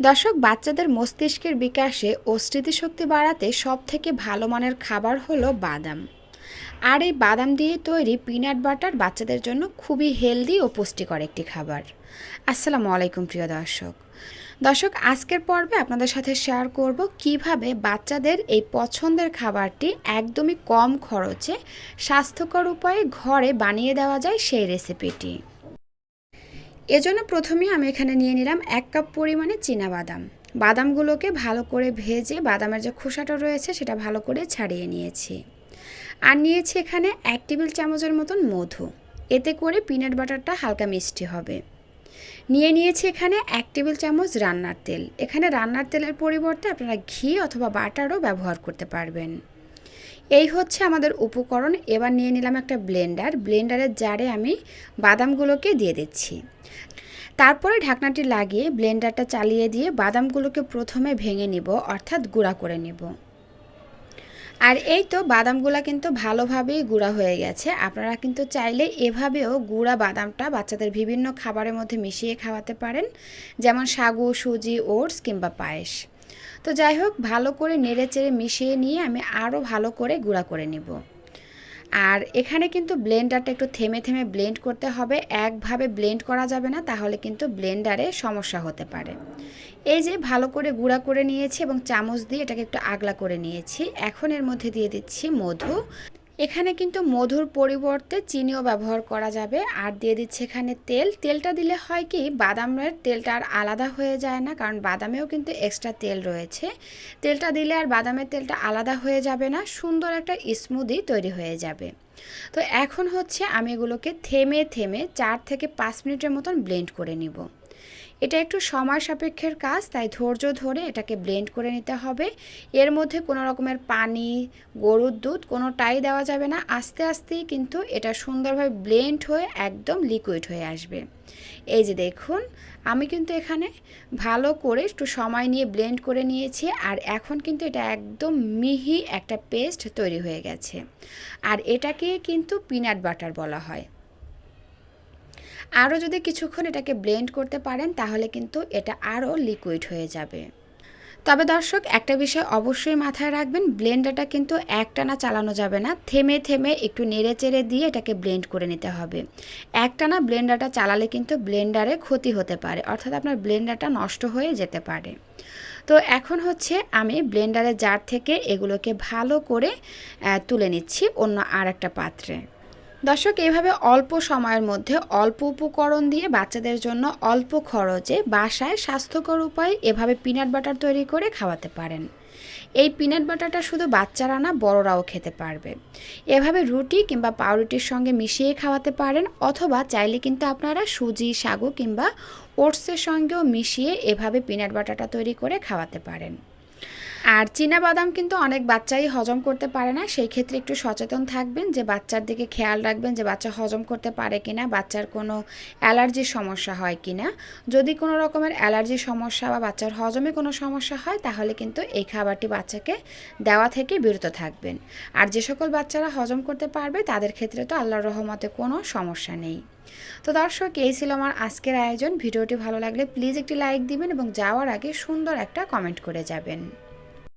দর্শক, বাচ্চাদের মস্তিষ্কের বিকাশে ও স্মৃতিশক্তি বাড়াতে সব থেকে ভালো মানের খাবার হলো বাদাম। আর এই বাদাম দিয়ে তৈরি পিনাট বাটার বাচ্চাদের জন্য খুবই হেলদি ও পুষ্টিকর একটি খাবার। আসসালামু আলাইকুম, প্রিয় দর্শক। দর্শক, আজকের পর্বে আপনাদের সাথে শেয়ার করব কীভাবে বাচ্চাদের এই পছন্দের খাবারটি একদমই কম খরচে স্বাস্থ্যকর উপায়ে ঘরে বানিয়ে দেওয়া যায় সেই রেসিপিটি এজন্য প্রথমেই আমি এখানে নিয়ে নিলাম এক কাপ পরিমাণে বাদাম বাদামগুলোকে ভালো করে ভেজে বাদামের যে খোসাটা রয়েছে সেটা ভালো করে ছাড়িয়ে নিয়েছি। আর নিয়েছি এখানে এক টেবিল চামচের মতন মধু। এতে করে পিনাট বাটারটা হালকা মিষ্টি হবে। নিয়ে নিয়েছি এখানে এক টেবিল চামচ রান্নার তেল। এখানে রান্নার তেলের পরিবর্তে আপনারা ঘি অথবা বাটারও ব্যবহার করতে পারবেন। এই হচ্ছে আমাদের উপকরণ। এবার নিয়ে নিলাম একটা ব্লেন্ডার। ব্লেন্ডারের জারে আমি বাদামগুলোকে দিয়ে দিচ্ছি। তারপরে ঢাকনাটি লাগিয়ে ব্লেন্ডারটা চালিয়ে দিয়ে বাদামগুলোকে প্রথমে ভেঙে নিব, অর্থাৎ গুঁড়া করে নেব। আর এই তো বাদামগুলো কিন্তু ভালোভাবেই গুঁড়া হয়ে গেছে। আপনারা কিন্তু চাইলে এভাবেও গুঁড়া বাদামটা বাচ্চাদের বিভিন্ন খাবারের মধ্যে মিশিয়ে খাওয়াতে পারেন। যেমন সাগু, সুজি, ওটস কিংবা পায়েস। তো যাই হোক, ভালো করে নেড়ে চেড়ে মিশিয়ে নিয়ে আমি আরও ভালো করে গুঁড়া করে নেব। আর এখানে কিন্তু ব্লেন্ডারটা একটু থেমে থেমে ব্লেন্ড করতে হবে। একভাবে ব্লেন্ড করা যাবে না, তাহলে কিন্তু ব্লেন্ডারে সমস্যা হতে পারে। এই যে ভালো করে গুঁড়া করে নিয়েছি এবং চামচ দিয়ে এটাকে একটু আগলা করে নিয়েছি। এখন এর মধ্যে দিয়ে দিচ্ছি মধু। এখানে কিন্তু মধুর পরিবর্তে চিনিও ব্যবহার করা যাবে। আর দিয়ে দিচ্ছে এখানে তেল। তেলটা দিলে হয় কি বাদামের তেলটা আর আলাদা হয়ে যায় না, কারণ বাদামেও কিন্তু এক্সট্রা তেল রয়েছে। তেলটা দিলে আর বাদামের তেলটা আলাদা হয়ে যাবে না, সুন্দর একটা স্মুদি তৈরি হয়ে যাবে। তো এখন হচ্ছে আমি এগুলোকে থেমে থেমে চার থেকে পাঁচ মিনিটের মতন ব্লেন্ড করে নিব। এটা একটু সময় সাপেক্ষের কাজ, তাই ধৈর্য ধরে এটাকে ব্লেন্ড করে নিতে হবে। এর মধ্যে কোনো রকমের পানি, গরুর দুধ কোনোটাই দেওয়া যাবে না। আস্তে আস্তেই কিন্তু এটা সুন্দরভাবে ব্লেন্ড হয়ে একদম লিকুইড হয়ে আসবে। এই যে দেখুন, আমি কিন্তু এখানে ভালো করে একটু সময় নিয়ে ব্লেন্ড করে নিয়েছি আর এখন কিন্তু এটা একদম মিহি একটা পেস্ট তৈরি হয়ে গেছে। আর এটাকে কিন্তু পিনাট বাটার বলা হয়। আরও যদি কিছুক্ষণ এটাকে ব্লেন্ড করতে পারেন, তাহলে কিন্তু এটা আরও লিকুইড হয়ে যাবে। তবে দর্শক, একটা বিষয় অবশ্যই মাথায় রাখবেন ব্লেন্ডারটা কিন্তু একটানা চালানো যাবে না। থেমে থেমে একটু নেড়ে চেড়ে দিয়ে এটাকে ব্লেন্ড করে নিতে হবে। একটানা ব্লেন্ডারটা চালালে কিন্তু ব্লেন্ডারে ক্ষতি হতে পারে, অর্থাৎ আপনার ব্লেন্ডারটা নষ্ট হয়ে যেতে পারে। তো এখন হচ্ছে আমি ব্লেন্ডারের জার থেকে এগুলোকে ভালো করে তুলে নিচ্ছি অন্য আর একটা পাত্রে। দর্শক এইভাবে অল্প সময়ের মধ্যে অল্প উপকরণ দিয়ে বাচ্চাদের জন্য অল্প খরচে বাসায় স্বাস্থ্যকর উপায়ে এভাবে পিনাট বাটার তৈরি করে খাওয়াতে পারেন। এই পিনাট বাটারটা শুধু বাচ্চারা না, বড়রাও খেতে পারবে। এভাবে রুটি কিংবা পাউরুটির সঙ্গে মিশিয়ে খাওয়াতে পারেন, অথবা চাইলে কিন্তু আপনারা সুজি সাগু কিংবা ওটসের সঙ্গেও মিশিয়ে এভাবে পিনাট বাটারটা তৈরি করে খাওয়াতে পারেন। আর চীনা বাদাম কিন্তু অনেক বাচ্চাই হজম করতে পারে না, সেই ক্ষেত্রে একটু সচেতন থাকবেন যে বাচ্চার দিকে খেয়াল রাখবেন যে বাচ্চা হজম করতে পারে কি না বাচ্চার কোনো অ্যালার্জির সমস্যা হয় কিনা। যদি কোনো রকমের অ্যালার্জির সমস্যা বা বাচ্চার হজমে কোনো সমস্যা হয়, তাহলে কিন্তু এই খাবারটি বাচ্চাকে দেওয়া থেকে বিরত থাকবেন। আর যে সকল বাচ্চারা হজম করতে পারবে, তাদের ক্ষেত্রে তো আল্লাহর রহমতে কোনো সমস্যা নেই। তো দর্শক, এই ছিল আমার আজকের আয়োজন। ভিডিওটি ভালো লাগলে প্লিজ একটি লাইক দিবেন এবং যাওয়ার আগে সুন্দর একটা কমেন্ট করে যাবেন।